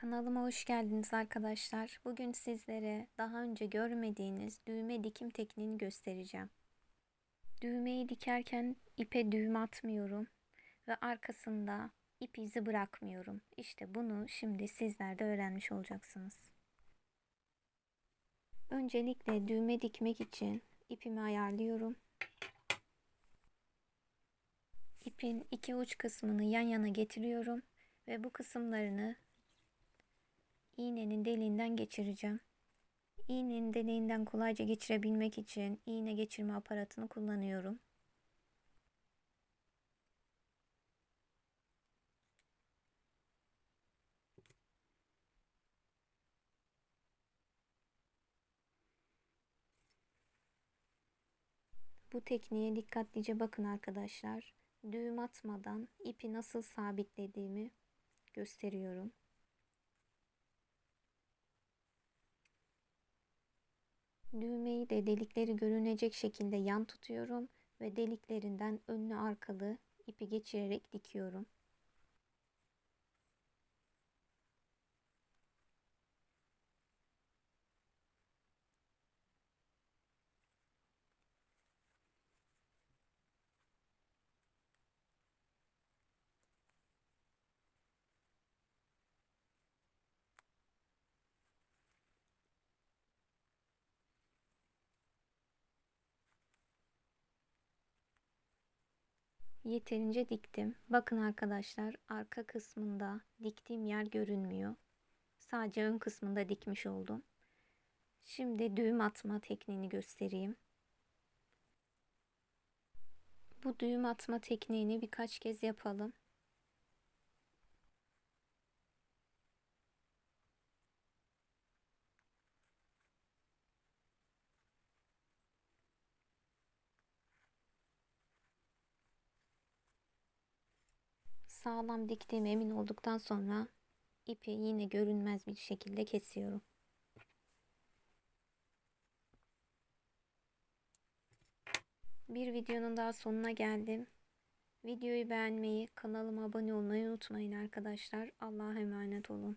Kanalıma hoş geldiniz arkadaşlar. Bugün sizlere daha önce görmediğiniz düğme dikim tekniğini göstereceğim. Düğmeyi dikerken ipe düğüm atmıyorum ve arkasında ip izi bırakmıyorum. İşte bunu şimdi sizler de öğrenmiş olacaksınız. Öncelikle düğme dikmek için ipimi ayarlıyorum. İpin iki uç kısmını yan yana getiriyorum ve bu kısımlarını iğnenin deliğinden geçireceğim. İğnenin deliğinden kolayca geçirebilmek için iğne geçirme aparatını kullanıyorum. Bu tekniğe dikkatlice bakın arkadaşlar. Düğüm atmadan ipi nasıl sabitlediğimi gösteriyorum. Düğmeyi de delikleri görünecek şekilde yan tutuyorum ve deliklerinden önlü arkalı ipi geçirerek dikiyorum. Yeterince diktim. Bakın arkadaşlar arka kısmında diktiğim yer görünmüyor. Sadece ön kısmında dikmiş oldum. Şimdi düğüm atma tekniğini göstereyim. Bu düğüm atma tekniğini birkaç kez yapalım. Sağlam diktiğime emin olduktan sonra ipi yine görünmez bir şekilde kesiyorum. Bir videonun daha sonuna geldim. Videoyu beğenmeyi, kanalıma abone olmayı unutmayın arkadaşlar. Allah'a emanet olun.